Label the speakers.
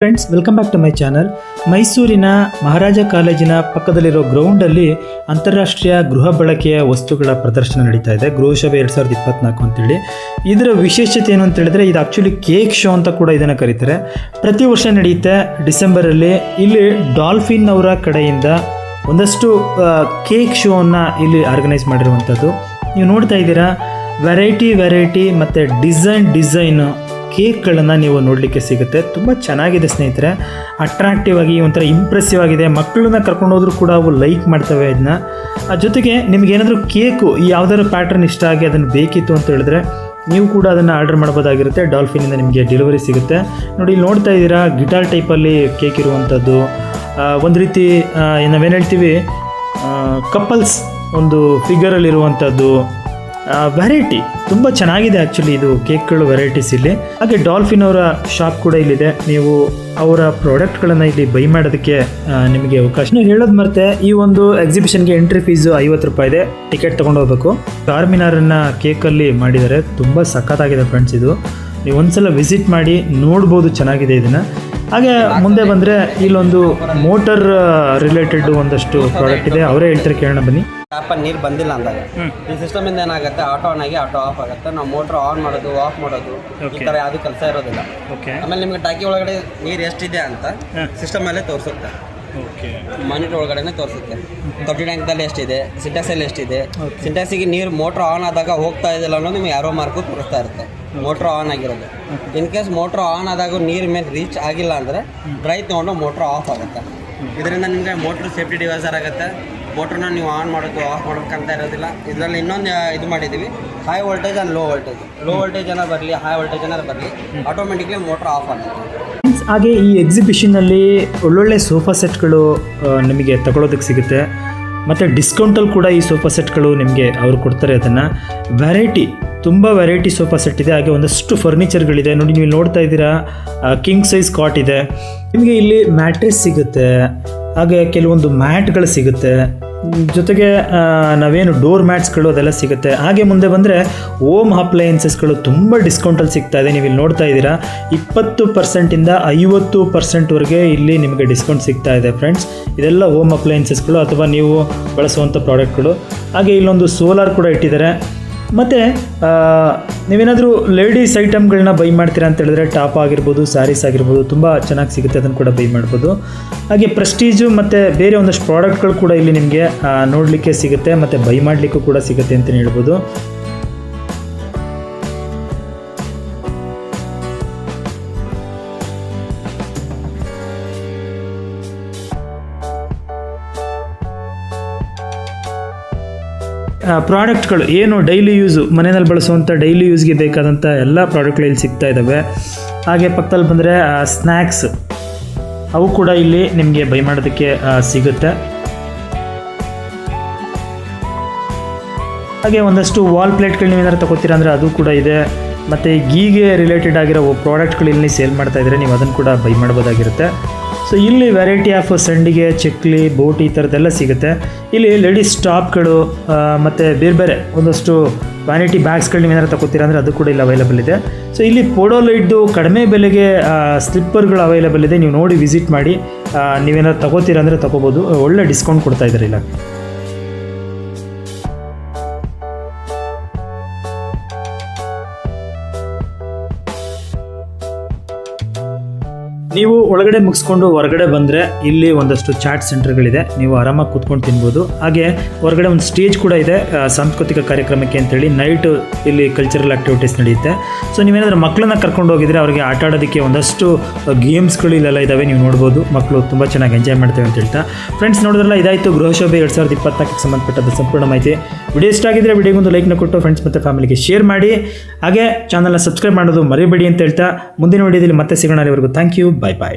Speaker 1: Friends welcome back to my channel ಮೈಸೂರಿನ ಮಹಾರಾಜ ಕಾಲೇಜಿನ ಪಕ್ಕದಲ್ಲಿರೋ ಗ್ರೌಂಡಲ್ಲಿ ಅಂತಾರಾಷ್ಟ್ರೀಯ ಗೃಹ ಬಳಕೆಯ ವಸ್ತುಗಳ ಪ್ರದರ್ಶನ ನಡೀತಾ ಇದೆ. ಗೃಹಸಭೆ ಎರಡು ಸಾವಿರದ ಇಪ್ಪತ್ನಾಲ್ಕು ಅಂತೇಳಿ. ಇದರ ವಿಶೇಷತೆ ಏನು ಅಂತ ಹೇಳಿದ್ರೆ, ಇದು ಆ್ಯಕ್ಚುಲಿ ಕೇಕ್ ಶೋ ಅಂತ ಕೂಡ ಇದನ್ನು ಕರೀತಾರೆ. ಪ್ರತಿ ವರ್ಷ ನಡೆಯುತ್ತೆ ಡಿಸೆಂಬರಲ್ಲಿ. ಇಲ್ಲಿ ಡಾಲ್ಫಿನ್ ಅವರ ಕಡೆಯಿಂದ ಒಂದಷ್ಟು ಕೇಕ್ ಶೋವನ್ನು ಇಲ್ಲಿ ಆರ್ಗನೈಸ್ ಮಾಡಿರುವಂಥದ್ದು ನೀವು ನೋಡ್ತಾ ಇದ್ದೀರಾ ವೆರೈಟಿ ವೆರೈಟಿ ಮತ್ತು ಡಿಸೈನ್ ಡಿಸೈನ್ ಕೇಕ್ಗಳನ್ನು ನೀವು ನೋಡಲಿಕ್ಕೆ ಸಿಗುತ್ತೆ. ತುಂಬ ಚೆನ್ನಾಗಿದೆ ಸ್ನೇಹಿತರೆ. ಅಟ್ರಾಕ್ಟಿವ್ ಆಗಿ ಒಂಥರ ಇಂಪ್ರೆಸಿವ್ ಆಗಿದೆ. ಮಕ್ಕಳನ್ನ ಕರ್ಕೊಂಡು ಕೂಡ ಅವು ಲೈಕ್ ಮಾಡ್ತವೆ ಇದನ್ನ ಜೊತೆಗೆ ನಿಮಗೇನಾದರೂ ಕೇಕು ಯಾವುದಾದ್ರು ಪ್ಯಾಟರ್ನ್ ಇಷ್ಟ ಆಗಿ ಅದನ್ನು ಬೇಕಿತ್ತು ಅಂತ ಹೇಳಿದ್ರೆ ನೀವು ಕೂಡ ಅದನ್ನು ಆರ್ಡರ್ ಮಾಡ್ಬೋದಾಗಿರುತ್ತೆ. ಡಾಲ್ಫಿನಿಂದ ನಿಮಗೆ ಡೆಲಿವರಿ ಸಿಗುತ್ತೆ. ನೋಡಿ, ಇಲ್ಲಿ ನೋಡ್ತಾ ಇದ್ದೀರಾ ಗಿಟಾರ್ ಟೈಪಲ್ಲಿ ಕೇಕ್ ಇರುವಂಥದ್ದು ಒಂದು ರೀತಿ ನಾವೇನು ಹೇಳ್ತೀವಿ ಕಪಲ್ಸ್ ಒಂದು ಫಿಗರಲ್ಲಿರುವಂಥದ್ದು ವೆರೈಟಿ ತುಂಬ ಚೆನ್ನಾಗಿದೆ ಆ್ಯಕ್ಚುಲಿ ಇದು ಕೇಕ್ಗಳು ವೆರೈಟೀಸ್ ಇಲ್ಲಿ. ಹಾಗೆ ಡಾಲ್ಫಿನ್ ಅವರ ಶಾಪ್ ಕೂಡ ಇಲ್ಲಿದೆ. ನೀವು ಅವರ ಪ್ರಾಡಕ್ಟ್ಗಳನ್ನು ಇಲ್ಲಿ ಬೈ ಮಾಡೋದಕ್ಕೆ ನಿಮಗೆ ಅವಕಾಶ. ಹೇಳೋದು ಮರ್ತೆ, ಈ ಒಂದು ಎಕ್ಸಿಬಿಷನ್ಗೆ ಎಂಟ್ರಿ ಫೀಸು ಐವತ್ತು ರೂಪಾಯಿ ಇದೆ. ಟಿಕೆಟ್ ತೊಗೊಂಡು ಹೋಗ್ಬೇಕು. ಚಾರ್ಮಿನಾರನ್ನು ಕೇಕಲ್ಲಿ ಮಾಡಿದ್ದಾರೆ. ತುಂಬ ಸಖತ್ತಾಗಿದೆ ಫ್ರೆಂಡ್ಸ್ ಇದು. ನೀವು ಒಂದ್ಸಲ ವಿಸಿಟ್ ಮಾಡಿ ನೋಡ್ಬೋದು ಚೆನ್ನಾಗಿದೆ ಇದನ್ನು. ಹಾಗೆ ಮುಂದೆ ಬಂದರೆ ಇಲ್ಲೊಂದು ಮೋಟರ್ ರಿಲೇಟೆಡ್ ಒಂದಷ್ಟು ಪ್ರಾಡಕ್ಟ್ ಇದೆ. ಅವರೇ ಹೇಳ್ತಾರೆ ಕೇಳೋಣ ಬನ್ನಿ.
Speaker 2: ಟ್ಯಾಪಲ್ಲಿ ನೀರು ಬಂದಿಲ್ಲ ಅಂದಾಗ. ಈ ಸಿಸ್ಟಮ್ ಇಂದ ಏನಾಗುತ್ತೆ ಆಟೋ ಆನ್ ಆಗಿ ಆಟೋ ಆಫ್ ಆಗುತ್ತೆ. ನಾವು ಮೋಟ್ರ್ ಆನ್ ಮಾಡೋದು ಆಫ್ ಮಾಡೋದು ಈ ಥರ ಯಾವುದು ಕೆಲಸ ಇರೋದಿಲ್ಲ.
Speaker 1: ಓಕೆ
Speaker 2: ಆಮೇಲೆ ನಿಮಗೆ ಟ್ಯಾಕಿ ಒಳಗಡೆ ನೀರು ಎಷ್ಟಿದೆ ಅಂತ ಸಿಸ್ಟಮ್ ಅಲ್ಲೇ ತೋರಿಸುತ್ತೆ. ಮಾನಿಟರ್ ಒಳಗಡೆನೆ ತೋರಿಸುತ್ತೆ. ತೊಟ್ಟಿ ಟ್ಯಾಂಕ್ದಲ್ಲಿ ಎಷ್ಟಿದೆ ಸಿಂಟ್ಯಾಕ್ಸಲ್ಲಿ ಎಷ್ಟಿದೆ. ಸಿಂಟ್ಯಾಕ್ಸಿಗೆ ನೀರು ಮೋಟ್ರ್ ಆನ್ ಆದಾಗ ಹೋಗ್ತಾ ಇದೆಯಲ್ಲ ಅನ್ನೋದು ನಿಮಗೆ ಯಾರೋ ಮಾರ್ಕು ತೋರಿಸ್ತಾ ಇರುತ್ತೆ. ಮೋಟ್ರ್ ಆನ್ ಆಗಿರೋದು. ಇನ್ ಕೇಸ್ ಮೋಟ್ರ್ ಆನ್ ಆದಾಗ ನೀರು ಮೇಲೆ ರೀಚ್ ಆಗಿಲ್ಲ ಅಂದರೆ ಡ್ರೈ ತೊಗೊಂಡು ಮೋಟ್ರ್ ಆಫ್ ಆಗುತ್ತೆ. ಇದರಿಂದ ನಿಮಗೆ ಮೋಟ್ರ್ ಸೇಫ್ಟಿ ಡಿವೈಸರ್ ಆಗುತ್ತೆ. ಮೋಟ್ರನ್ನ ನೀವು ಆನ್ ಮಾಡೋದು ಆಫ್ ಮಾಡೋಕ್ಕಂತ ಇರೋದಿಲ್ಲ. ಇದರಲ್ಲಿ ಇನ್ನೊಂದು ಇದು ಮಾಡಿದ್ದೀವಿ. High voltage and low voltage low voltage ಏನಾರು ಬರಲಿ ಹೈ ವೋಲ್ಟೇಜ್ ಏನಾರು ಬರಲಿ ಆಟೋಮೆಟಿಕ್ಲಿ ಮೋಟ್ರ್ ಆಫ್ ಆಗುತ್ತೆ.
Speaker 1: ಹಾಗೆ ಈ ಎಕ್ಸಿಬಿಷನ್ನಲ್ಲಿ ಒಳ್ಳೊಳ್ಳೆ ಸೋಫಾ ಸೆಟ್ಗಳು ನಿಮಗೆ ತಗೊಳ್ಳೋದಕ್ಕೆ ಸಿಗುತ್ತೆ. ಮತ್ತು ಡಿಸ್ಕೌಂಟಲ್ಲಿ ಕೂಡ ಈ ಸೋಫಾ ಸೆಟ್ಗಳು ನಿಮಗೆ ಅವರು ಕೊಡ್ತಾರೆ ಅದನ್ನು. ವೆರೈಟಿ ತುಂಬ ವೆರೈಟಿ ಸೋಫಾ ಸೆಟ್ ಇದೆ. ಹಾಗೆ ಒಂದಷ್ಟು ಫರ್ನಿಚರ್ಗಳಿದೆ ನೋಡಿ ನೀವು ನೋಡ್ತಾ ಇದ್ದೀರಾ ಕಿಂಗ್ ಸೈಜ್ ಕಾಟ್ ಇದೆ. ನಿಮಗೆ ಇಲ್ಲಿ ಮ್ಯಾಟ್ರೆಸ್ ಸಿಗುತ್ತೆ. ಹಾಗೆ ಕೆಲವೊಂದು ಮ್ಯಾಟ್ಗಳು ಸಿಗುತ್ತೆ. ಜೊತೆಗೆ ನಾವೇನು ಡೋರ್ ಮ್ಯಾಟ್ಸ್ಗಳು ಅದೆಲ್ಲ ಸಿಗುತ್ತೆ. ಹಾಗೆ ಮುಂದೆ ಬಂದರೆ ಓಮ್ ಅಪ್ಲಯನ್ಸಸ್ಗಳು ತುಂಬ ಡಿಸ್ಕೌಂಟಲ್ಲಿ ಸಿಗ್ತಾ ಇದೆ. ನೀವು ಇಲ್ಲಿ ನೋಡ್ತಾ ಇದ್ದೀರಾ, ಇಪ್ಪತ್ತು ಪರ್ಸೆಂಟಿಂದ ಐವತ್ತು ಪರ್ಸೆಂಟ್ವರೆಗೆ ಇಲ್ಲಿ ನಿಮಗೆ ಡಿಸ್ಕೌಂಟ್ ಸಿಗ್ತಾ ಇದೆ ಫ್ರೆಂಡ್ಸ್ ಇದೆಲ್ಲ ಓಮ್ ಅಪ್ಲಯನ್ಸಸ್ಗಳು ಅಥವಾ ನೀವು ಬಳಸುವಂಥ ಪ್ರಾಡಕ್ಟ್ಗಳು ಹಾಗೆ ಇಲ್ಲೊಂದು ಸೋಲಾರ್ ಕೂಡ ಇಟ್ಟಿದ್ದಾರೆ. ಮತ್ತು ನೀವೇನಾದರೂ ಲೇಡೀಸ್ ಐಟಮ್ಗಳನ್ನ ಬೈ ಮಾಡ್ತೀರಾ ಅಂತ ಹೇಳಿದ್ರೆ ಟಾಪ್ ಆಗಿರ್ಬೋದು ಸ್ಯಾರೀಸ್ ಆಗಿರ್ಬೋದು, ತುಂಬ ಚೆನ್ನಾಗಿ ಸಿಗುತ್ತೆ, ಅದನ್ನು ಕೂಡ ಬೈ ಮಾಡ್ಬೋದು. ಹಾಗೆ ಪ್ರೆಸ್ಟೀಜು ಮತ್ತು ಬೇರೆ ಒಂದಷ್ಟು ಪ್ರಾಡಕ್ಟ್ಗಳು ಕೂಡ ಇಲ್ಲಿ ನಿಮಗೆ ನೋಡಲಿಕ್ಕೆ ಸಿಗುತ್ತೆ, ಮತ್ತು ಬೈ ಮಾಡಲಿಕ್ಕೂ ಕೂಡ ಸಿಗುತ್ತೆ ಅಂತಲೇ ಹೇಳ್ಬೋದು. ಪ್ರಾಡಕ್ಟ್ಗಳು ಏನು ಡೈಲಿ ಯೂಸು, ಮನೆಯಲ್ಲಿ ಬಳಸುವಂಥ ಡೈಲಿ ಯೂಸ್ಗೆ ಬೇಕಾದಂಥ ಎಲ್ಲ ಪ್ರಾಡಕ್ಟ್ಗಳು ಇಲ್ಲಿ ಸಿಗ್ತಾ ಇದ್ದಾವೆ. ಹಾಗೆ ಪಕ್ಕದಲ್ಲಿ ಬಂದರೆ ಸ್ನ್ಯಾಕ್ಸ್ ಅವು ಕೂಡ ಇಲ್ಲಿ ನಿಮಗೆ ಬೈ ಮಾಡೋದಕ್ಕೆ ಸಿಗುತ್ತೆ. ಹಾಗೆ ಒಂದಷ್ಟು ವಾಲ್ ಪ್ಲೇಟ್ಗಳು ನೀವು ಏನಾದ್ರು ತಗೋತೀರಾ ಅಂದರೆ ಅದು ಕೂಡ ಇದೆ. ಮತ್ತು ಗೀಗೆ ರಿಲೇಟೆಡ್ ಆಗಿರೋ ಪ್ರಾಡಕ್ಟ್ಗಳು ಇಲ್ಲಿ ಸೇಲ್ ಮಾಡ್ತಾ ಇದ್ದರೆ ನೀವು ಅದನ್ನು ಕೂಡ ಬೈ ಮಾಡ್ಬೋದಾಗಿರುತ್ತೆ. ಸೊ ಇಲ್ಲಿ ವೆರೈಟಿ ಆಫ್ ಸಂಡಿಗೆ, ಚಕ್ಲಿ, ಬೋಟ್ ಈ ಥರದ್ದೆಲ್ಲ ಸಿಗುತ್ತೆ. ಇಲ್ಲಿ ಲೇಡೀಸ್ ಟಾಪ್ಗಳು ಮತ್ತು ಬೇರೆ ಬೇರೆ ಒಂದಷ್ಟು ವ್ಯಾನಿಟಿ ಬ್ಯಾಗ್ಸ್ಗಳು ನೀವು ಏನಾದ್ರು ತಗೋತೀರಾ ಅಂದರೆ ಅದು ಕೂಡ ಇಲ್ಲಿ ಅವೈಲಬಲ್ ಇದೆ. ಸೊ ಇಲ್ಲಿ ಪೋಡೋಲೈಟ್ದು ಕಡಿಮೆ ಬೆಲೆಗೆ ಸ್ಲಿಪ್ಪರ್ಗಳು ಅವೈಲಬಲ್ ಇದೆ. ನೀವು ನೋಡಿ ವಿಸಿಟ್ ಮಾಡಿ ನೀವೇನಾದ್ರು ತಗೋತೀರ ಅಂದರೆ ತಗೋಬೋದು. ಒಳ್ಳೆ ಡಿಸ್ಕೌಂಟ್ ಕೊಡ್ತಾ ಇದ್ದಾರೆ ಇಲ್ಲ. ನೀವು ಒಳಗಡೆ ಮುಗಿಸ್ಕೊಂಡು ಹೊರಗಡೆ ಬಂದರೆ ಇಲ್ಲಿ ಒಂದಷ್ಟು ಚಾಟ್ ಸೆಂಟರ್ಗಳಿದೆ ನೀವು ಆರಾಮಾಗಿ ಕೂತ್ಕೊಂಡು ತಿನ್ಬೋದು. ಹಾಗೆ ಹೊರಗಡೆ ಒಂದು ಸ್ಟೇಜ್ ಕೂಡ ಇದೆ ಸಾಂಸ್ಕೃತಿಕ ಕಾರ್ಯಕ್ರಮಕ್ಕೆ ಅಂತೇಳಿ. ನೈಟ್ ಇಲ್ಲಿ ಕಲ್ಚರಲ್ ಆಕ್ಟಿವಿಟೀಸ್ ನಡೆಯುತ್ತೆ. ಸೊ ನೀವೇನಾದರೂ ಮಕ್ಕಳನ್ನ ಕರ್ಕೊಂಡು ಹೋಗಿದ್ರೆ ಅವರಿಗೆ ಆಟ ಆಡೋದಕ್ಕೆ ಒಂದಷ್ಟು ಗೇಮ್ಸ್ಗಳು ಇಲ್ಲೆಲ್ಲ ಇದ್ದಾವೆ ನೀವು ನೋಡ್ಬೋದು. ಮಕ್ಕಳು ತುಂಬ ಚೆನ್ನಾಗಿ ಎಂಜಾಯ್ ಮಾಡ್ತೇವೆ ಅಂತ ಹೇಳ್ತಾ. ಫ್ರೆಂಡ್ಸ್ ನೋಡಿದ್ರಲ್ಲ, ಇದಾಯಿತು. ಗೃಹಶೋಭೆ ಎರಡು ಸಾವಿರದ ಇಪ್ಪತ್ನಾಲ್ಕಕ್ಕೆ ಸಂಬಂಧಪಟ್ಟಂಥ ಸಂಪೂರ್ಣ ಮಾಹಿತಿ. ವಿಡಿಯೋ ಇಷ್ಟ ಆಗಿದ್ರೆ ವಿಡಿಯೋಗೊಂದು ಲೈಕ್ನ ಕೊಟ್ಟು ಫ್ರೆಂಡ್ಸ್ ಮತ್ತು ಫ್ಯಾಮಿಲಿಗೆ ಶೇರ್ ಮಾಡಿ. ಹಾಗೆ ಚಾನಲ್ನ ಸಬ್ಸ್ಕ್ರೈಬ್ ಮಾಡೋದು ಮರಿಬೇಡಿ ಅಂತ ಹೇಳ್ತಾ. ಮುಂದಿನ ವಿಡಿಯೋದಲ್ಲಿ ಮತ್ತೆ ಸಿಗೋಣ ಅಲ್ಲಿವರೆಗೂ. Thank you 拜拜。